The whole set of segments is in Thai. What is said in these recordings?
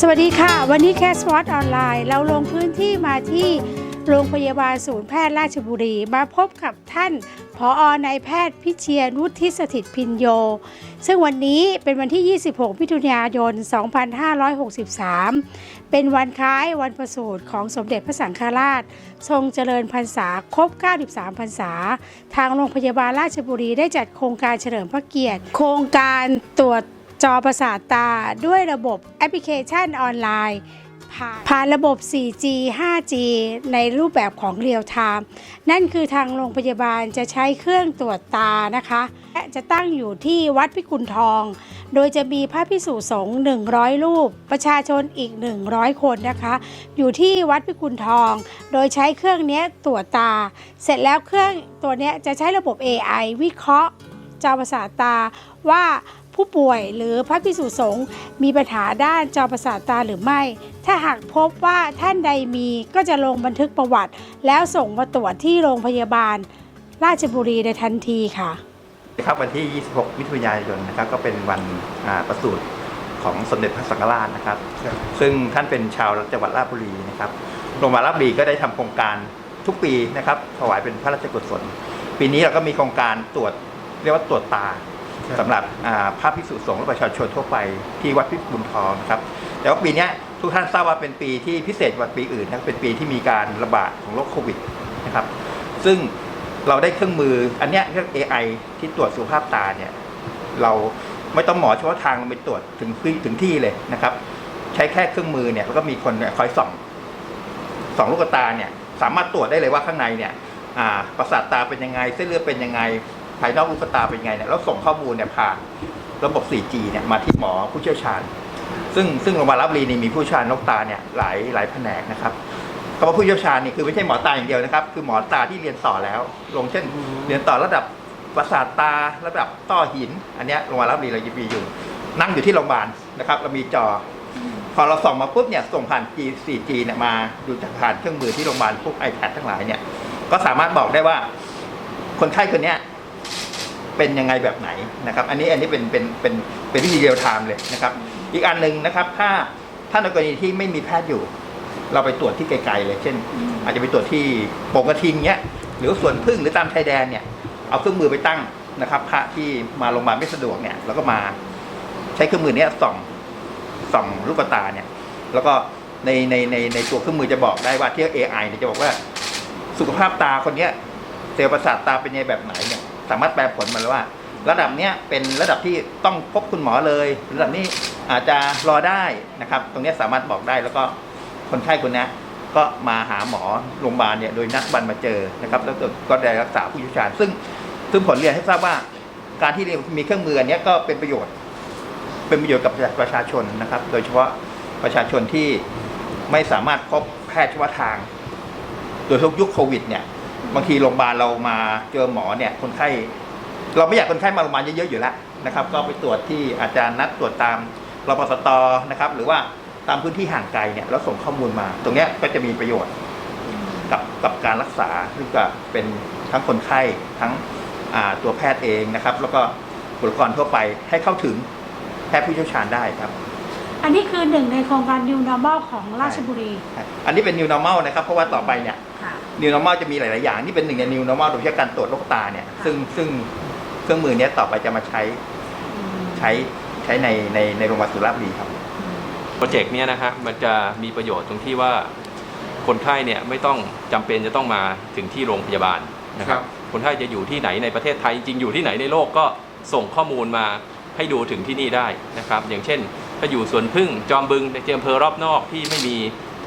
สวัสดีค่ะ วันนี้แคสวอตออนไลน์ เราลงพื้นที่มาที่โรงพยาบาลศูนย์แพทย์ราชบุรี มาพบกับท่านผออนายแพทย์พิเชียรวุฒิสถิตพินโย ซึ่งวันนี้เป็นวันที่ 26 มิถุนายน 2563 เป็นวันคล้ายวันประสูติของสมเด็จพระสังฆราช ทรงเจริญพรรษาครบ 93 พรรษา ทางโรงพยาบาลราชบุรีได้จัดโครงการเฉลิมพระเกียรติ โครงการตรวจ จอประสาทตาด้วยระบบแอปพลิเคชันออนไลน์ผ่านผ่านระบบ 4G 5G ในรูปแบบของเรียลไทม์นั่นคือทางโรงพยาบาลจะใช้เครื่องตรวจตานะคะและจะตั้งอยู่ที่วัดพิกุลทอง โดยจะมีพระพิสุสงฆ์100 รูป ประชาชนอีก 100 คนนะคะ อยู่ที่วัดพิกุลทอง โดยใช้เครื่องนี้ตรวจตา เสร็จแล้วเครื่องตัวนี้จะใช้ระบบ AI วิเคราะห์จอประสาทตาว่า ผู้ป่วยหรือพระพิสุสงฆ์มีปัญหาด้านจอประสาทตาหรือไม่ ถ้าหากพบว่าท่านใดมีก็จะลงบันทึกประวัติ แล้วส่งมาตรวจที่โรงพยาบาล ราชบุรีในทันทีค่ะครับวันที่ 26 มิถุนายนนะครับก็เป็นวันอ่าประสูติของสมเด็จพระสังฆราชนะครับ ซึ่งท่านเป็นชาวจังหวัดราชบุรีนะครับโรงพยาบาลราชบุรีก็ได้ทำโครงการทุกปีนะครับถวายเป็นพระราชกุศล ปีนี้เราก็มีโครงการตรวจเรียกว่าตรวจตา สำหรับอ่าพระภิกษุสงฆ์และประชาชนทั่วไปที่วัดพิบูลทองครับ แต่ว่าปีนี้ทุกท่านทราบว่าเป็นปีที่พิเศษกว่าปีอื่นนะเป็นปีที่มีการระบาดของโรคโควิดนะครับ ซึ่งเราได้เครื่องมืออันนี้ยเรียก AI ที่ตรวจสุขภาพตาเนี่ยเราไม่ต้องหมอเฉพาะทางไปตรวจถึงที่ถึงที่เลยนะครับ ใช้แค่เครื่องมือเนี่ยแล้วก็มีคนคอยส่องส่องลูกตาเนี่ยสามารถตรวจได้เลยว่าข้างในเนี่ยอ่าประสาทตาเป็นยังไง เส้นเลือดเป็นยังไง ภายนอกลูกตาเป็นไงเนี่ยแล้วส่งข้อมูลเนี่ยผ่านระบบ 4G เนี่ยมาที่หมอผู้เชี่ยวชาญ ซึ่งซึ่งโรงพยาบาลรับรีนี่มีผู้เชี่ยวชาญนกตาเนี่ยหลายหลายแผนกนะครับคำว่าผู้เชี่ยวชาญนี่คือไม่ใช่หมอตาอย่างเดียวนะครับ คือหมอตาที่เรียนต่อแล้ว ลงเช่น เรียนต่อระดับประสาทตาระดับต้อหิน อันเนี้ยโรงพยาบาลรับรีเราจะมีอยู่ นั่งอยู่ที่โรงพยาบาลนะครับเรามีจอ พอเราส่องมาปุ๊บเนี่ยส่งผ่าน G 4G เนี่ยมาดูจากผ่านเครื่องมือที่โรงพยาบาลพวก iPad ทั้งหลายเนี่ยก็สามารถบอกได้ว่า คนไข้คนเนี้ย เป็นยังไงแบบไหนนะครับ อันนี้อันนี้เป็นเป็นเป็นเป็นวิธีเรียลไทม์เลยนะครับ อีกอันหนึ่งนะครับ ถ้าถ้าในกรณีที่ไม่มีแพทย์อยู่ เราไปตรวจที่ไกลๆเลย เช่น อาจจะไปตรวจที่โป่งกระทิงเนี้ยหรือสวนพึ่งหรือตามชายแดนเนี่ยเอาเครื่องมือไปตั้งนะครับ พระที่มาโรงพยาบาลไม่สะดวกเนี่ยแล้วก็มาใช้เครื่องมือเนี้ยส่องส่องลูกตาเนี่ย แล้วก็ในในในในตัวเครื่องมือจะบอกได้ว่าที่ AI เนี่ยจะบอกว่าสุขภาพตาคนเนี้ยเซลล์ประสาทตาเป็นยังไงแบบไหนเนี่ย สามารถแปลผลมาแล้วว่า ระดับเนี้ยเป็นระดับที่ต้องพบคุณหมอเลย ระดับนี้อาจจะรอได้นะครับ ตรงนี้สามารถบอกได้แล้วก็คนไข้คนนี้ก็มาหาหมอโรงพยาบาลเนี่ยโดยนัดบันมาเจอนะครับ แล้วก็ก็ได้รักษาผู้เชี่ยวชาญ ซึ่งซึ่งผลเรียนให้ทราบว่า การที่มีเครื่องมืออันนี้ก็เป็นประโยชน์ เป็นประโยชน์กับประชาชนนะครับ โดยเฉพาะประชาชนที่ไม่สามารถพบแพทย์เฉพาะทาง โดยทุกยุคโควิดเนี่ย บางทีโรงพยาบาลเรามาเจอหมอเนี่ยคนไข้ เราไม่อยากคนไข้มาโรงพยาบาลเยอะๆอยู่แล้วนะครับ ก็ไปตรวจที่อาจารย์นัดตรวจตามรพสตนะครับ หรือว่าตามพื้นที่ห่างไกลเนี่ยแล้วส่งข้อมูลมา ตรงเนี้ยก็จะมีประโยชน์กับกับการรักษาหรือกับเป็นทั้งคนไข้ทั้งอ่าตัวแพทย์เองนะครับ แล้วก็บุคลากรทั่วไปให้เข้าถึงแพทย์ผู้เชี่ยวชาญได้ครับ อันนี้คือหนึ่งในโครงการ New Normal ของราชบุรี อันนี้เป็น new normal นะครับ เพราะว่าต่อไปเนี่ย ค่ะ new normal จะมีหลาย ๆ อย่างนี่เป็นหนึ่งใน new normal โดยเฉพาะการตรวจโรคตาเนี่ยซึ่งซึ่งเครื่องมือเนี้ยต่อไปจะมาใช้ใช้ใช้ในในในโรงพยาบาลสุราษฎร์บุรีครับโปรเจกต์เนี้ยนะฮะมันจะมีประโยชน์ตรงที่ว่าคนไข้เนี่ยไม่ต้องจำเป็นจะต้องมาถึงที่โรงพยาบาลนะครับ คนไข้จะอยู่ที่ไหนในประเทศไทยจริงๆอยู่ที่ไหนในโลกก็ส่งข้อมูลมาให้ดูถึงที่นี่ได้นะครับ อย่างเช่น ถ้าอยู่สวนพึ่งจอมบึงในอำเภอรอบนอกที่ไม่มี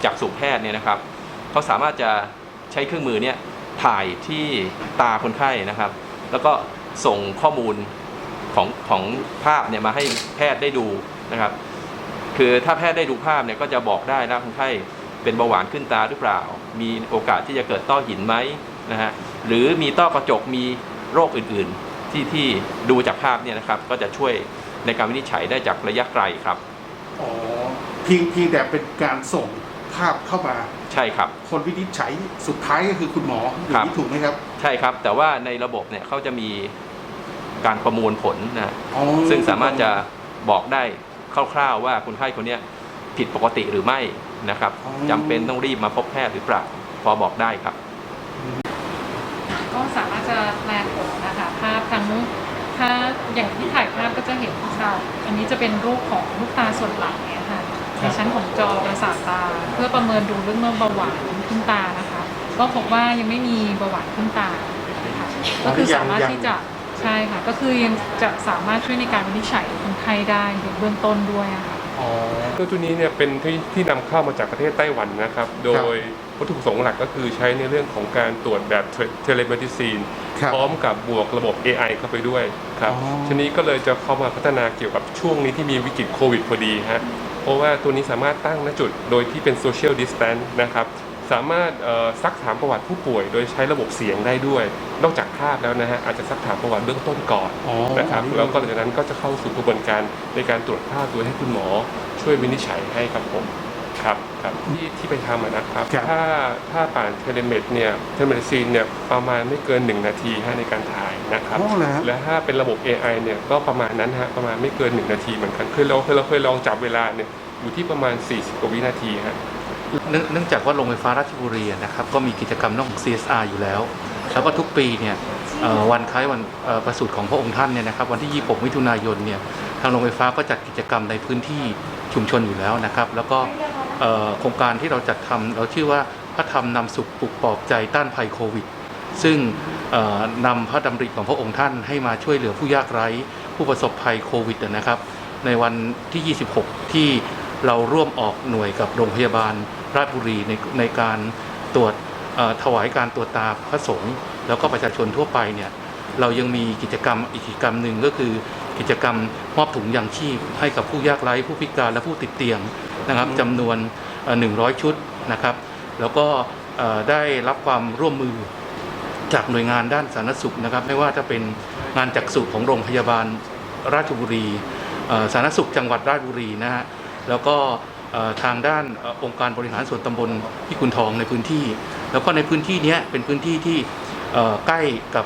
จักษุแพทย์เนี่ยนะครับเขาสามารถจะ ใช้เครื่องมือเนี่ยถ่ายที่ตาคนไข้นะครับ แล้วก็ส่งข้อมูลของของภาพเนี่ยมาให้แพทย์ได้ดูนะครับ คือถ้าแพทย์ได้ดูภาพเนี่ยก็จะบอกได้นะคนไข้เป็นเบาหวานขึ้นตาหรือเปล่า มีโอกาสที่จะเกิดต้อหินไหมนะฮะหรือมีต้อกระจกมีโรคอื่นๆ ที่ที่ดูจากภาพเนี่ยนะครับ ก็จะช่วยในการวินิจฉัยได้จากระยะไกลครับอ๋อเพียงเพียงแต่เป็นการส่ง ภาพเข้ามา ใช่ครับ คนวินิจฉัยสุดท้ายก็คือคุณหมออย่างครับนี้ถูกไหมครับใช่ครับ แต่ว่าในระบบเนี่ยเขาจะมีการประมวลผลนะ อ๋อซึ่งสามารถจะบอกได้คร่าวๆว่าคนไข้คนเนี้ยผิดปกติหรือไม่นะครับอ๋อจำเป็นต้องรีบมาพบแพทย์หรือเปล่าพอบอกได้ครับ ก็สามารถจะแปลผลนะคะภาพทั้งถ้าอย่างที่ถ่ายภาพก็จะเห็นค่ะอันนี้จะเป็นรูปของลูกตาส่วนหลังเนี่ยค่ะ ในชั้นของจอประสาทตา เพื่อประเมินดูเรื่องเบาหวานขึ้นตานะคะ ก็พบว่ายังไม่มีเบาหวานขึ้นตาค่ะก็คือสามารถที่จะใช่ค่ะ ก็คือยังจะสามารถช่วยในการวินิจฉัยคนไข้ได้ในเบื้องต้นด้วยอะค่ะอ๋อตัวตัวนี้เนี่ยเป็นที่ที่นำเข้ามาจากประเทศไต้หวันนะครับ โดยวัตถุประสงค์หลักก็คือใช้ในเรื่องของการตรวจแบบเทเลเมดิซีนครับพร้อมกับบวกระบบ AI เข้าไปด้วยครับอ๋อทีนี้ก็เลยจะเข้ามาพัฒนาเกี่ยวกับช่วงนี้ที่มีวิกฤตโควิดพอดีฮะ เพราะว่าตัวนี้สามารถตั้งณจุดโดยที่เป็นโซเชียลดิส a ทนนะครับสามารถเอ่อซักถามประวัติผู้ป่วย โดยใช้ระบบเสียงได้ด้วย นอกจากภาพแล้วนะฮะอาจจะซักถามประวัติเบื้องต้นก่อนอ๋อนะครับแล้วก็หลังจากนั้นก็จะเข้าสู่กระบวนการในการตรวจภาพโดยให้คุณหมอช่วยวินิจฉัยให้ครับผมครับครับที่ที่ไปทำอะนะครับครับ ถ้าถ้าผ่านเทเลเมดเนี่ยเทเลเมดซีนเนี่ยประมาณไม่เกิน 1 นาทีฮะในการถ่าย นะครับอ๋อเหรอฮะ และถ้าเป็นระบบ AI เนี่ยก็ประมาณนั้นฮะประมาณไม่เกิน 1 นาทีเหมือนกันคือเราเคยเราเคยลองจับเวลาเนี่ยอยู่ที่ประมาณ 40กว่าวินาทีฮะ เนื่องเนื่องจากว่าโรงไฟฟ้าราชบุรีนะครับก็มีกิจกรรมเรื่องของ CSR อยู่แล้ว แล้วก็ทุกปีเนี่ยเอ่อวันคล้ายวันเอ่อประสูติของพระองค์ท่านเนี่ยนะครับวันที่ 26 มิถุนายนเนี่ยทางโรงไฟฟ้าก็จัดกิจกรรมในพื้นที่ชุมชนอยู่แล้วนะครับ แล้วก็เอ่อโครงการที่เราจัดทำเราชื่อว่าพระธรรมนำสุขปลุกปลอบใจต้านภัยโควิด ซึ่งเอ่อ นำพระดำริของพระองค์ท่านให้มาช่วยเหลือผู้ยากไร้ ผู้ประสบภัยโควิดนะครับ ในวันที่ 26 ที่เราร่วมออกหน่วยกับโรงพยาบาลราชบุรีในในการตรวจถวายการตรวจตาพระสงฆ์แล้วก็ประชาชนทั่วไปเนี่ยเรายังมีกิจกรรมอีกกิจกรรมหนึ่งก็คือ กิจกรรมมอบถุงยางชีพ ให้กับผู้ยากไร้ผู้พิการและผู้ติดเตียงนะครับจำนวน 100 ชุดนะครับ แล้วก็ได้รับความร่วมมือ จากหน่วยงานด้านสาธารณสุขนะครับ ไม่ว่าจะเป็นงานจักษุของโรงพยาบาลราชบุรีสาธารณสุขจังหวัดราชบุรีนะฮะแล้วก็ทางด้านองค์การบริหารส่วนตำบลพิกุลทองในพื้นที่ แล้วก็ในพื้นที่นี้เป็นพื้นที่ที่ใกล้กับ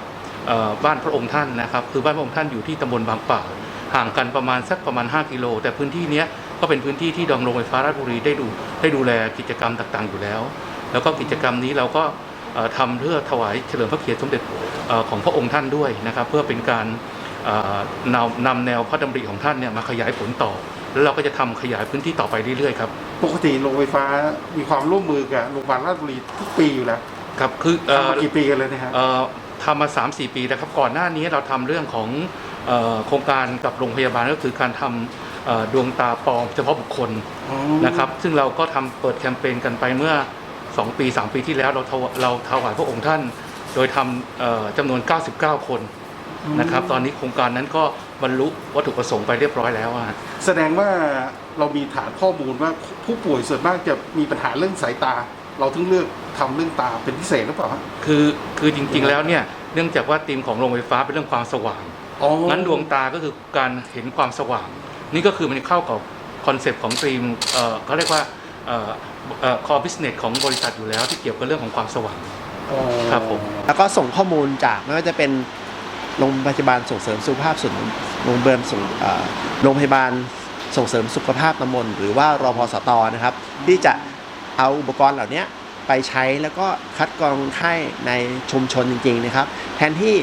บ้านพระองค์ท่านนะครับ คือบ้านพระองค์ท่านอยู่ที่ตำบลบางป่าห่างกันประมาณสักประมาณ 5 กิโล แต่พื้นที่นี้ก็เป็นพื้นที่ที่ดองโรงไฟฟ้าราชบุรีได้ดูได้ดูแลกิจกรรมต่างๆ อยู่แล้ว แล้วก็กิจกรรมนี้เราก็ ทำเพื่อถวายเฉลิมพระเกียรติสมเด็จเอ่อของพระองค์ท่านด้วยนะครับ เพื่อเป็นการเอ่อนำนำแนวพระดำริของท่านเนี่ยมาขยายผลต่อ แล้วเราก็จะทำขยายพื้นที่ต่อไปเรื่อยๆครับปกติโรงไฟฟ้ามีความร่วมมือกับโรงพยาบาลราชบุรีทุกปีอยู่แล้วครับคือเอ่ทำอมากี่ปีกันเลยนะฮะเอ่อทำมา3-4ปีนะครับก่อนหน้านี้เราทำเรื่องของเอ่อโครงการกับโรงพยาบาลก็คือการทำเอ่อดวงตาปลอมเฉพาะบุคคลนะครับ ซึ่งเราก็ทำเปิดแคมเปญกันไปเมื่อ 2ปี3ปีที่แล้วเราถวเราถวายพระองค์ท่าน โดยทำเอ่อจำนวน 99 คนนะครับ ตอนนี้โครงการนั้นก็บรรลุวัตถุประสงค์ไปเรียบร้อยแล้วอะฮะแสดงว่าเรามีฐานข้อมูลว่าผู้ป่วยส่วนมากจะมีปัญหาเรื่องสายตา เราถึงเลือกทำเรื่องตาเป็นพิเศษหรือเปล่าฮะคือคือจริงๆแล้วเนี่ยเนื่องจากว่าธีมของโรงไฟฟ้าเป็นเรื่องความสว่างอ๋องั้นดวงตาก็คือการเห็นความสว่าง นี่ก็คือมันเข้ากับคอนเซปต์ของธีมเอ่อเขาเรียกว่า คอบิสเนสของบริษัทอยู่แล้วที่เกี่ยวกับเรื่องของความสว่างอ๋อครับผม แล้วก็ส่งข้อมูลจากไม่ว่าจะเป็นโรงพยาบาลส่งเสริมสุขภาพส่วนโรงพยาบาลส่งเอ่อโรงพยาบาลส่งเสริมสุขภาพตำบลหรือว่ารพสตนะครับ ที่จะเอาอุปกรณ์เหล่านี้ไปใช้แล้วก็คัดกรองคนไข้ในชุมชนจริง ๆนะครับ แทนที่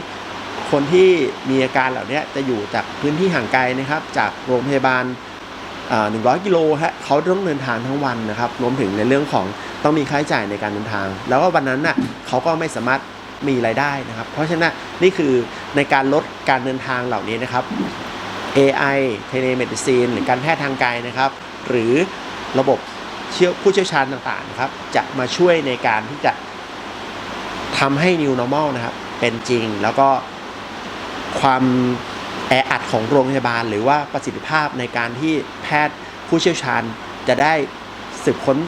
คนที่มีอาการเหล่านี้จะอยู่จากพื้นที่ห่างไกลนะครับ จากโรงพยาบาล หนึ่งร้อยกิโลฮะเขาต้องเดินทางทั้งวันนะครับรวมถึงในเรื่องของต้องมีค่าใช้จ่ายในการเดินทาง แล้วก็วันนั้นน่ะเขาก็ไม่สามารถมีรายได้นะครับ เพราะฉะนั้นนี่คือในการลดการเดินทางเหล่านี้นะครับ AI telemedicine หรือการแพทย์ทางไกลนะครับ หรือระบบเชี่ยวผู้เชี่ยวชาญต่างๆนะครับ จะมาช่วยในการที่จะทำให้ new normal นะครับ เป็นจริงแล้วก็ความ แออัดของโรงพยาบาล หรือว่าประสิทธิภาพในการที่แพทย์ผู้เชี่ยวชาญจะได้สืบค้น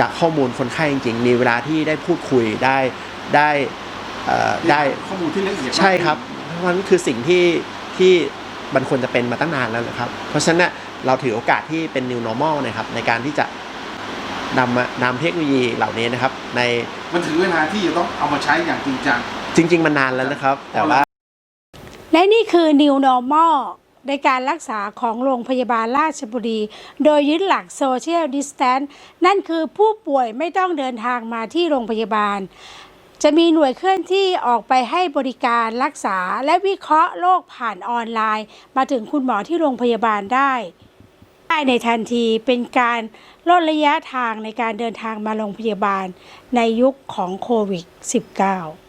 จากข้อมูลคนไข้จริงๆมีเวลาที่ได้พูดคุยได้ได้เอ่อได้ข้อมูลที่ละเอียดมากใช่ครับเพราะนั้นคือสิ่งที่ที่มันควรจะเป็นมาตั้งนานแล้วนะครับ เพราะฉะนั้นน่ะเราถือโอกาสที่เป็น new normal นะครับในการที่จะนำมานำเทคโนโลยีเหล่านี้นะครับ ในมันถึงเวลาที่จะต้องเอามาใช้อย่างจริงจังจริง ๆ มันนานแล้วนะครับ แต่ว่าและ นี่คือ New Normal ในการรักษาของโรงพยาบาลราชบุรี โดยยึดหลัก Social Distance นั่นคือผู้ป่วยไม่ต้องเดินทางมาที่โรงพยาบาล จะมีหน่วยเคลื่อนที่ออกไปให้บริการรักษาและวิเคราะห์โรคผ่านออนไลน์ มาถึงคุณหมอที่โรงพยาบาลได้ได้ในทันทีเป็นการลดระยะทางในการเดินทางมาโรงพยาบาลในยุคของโควิด -19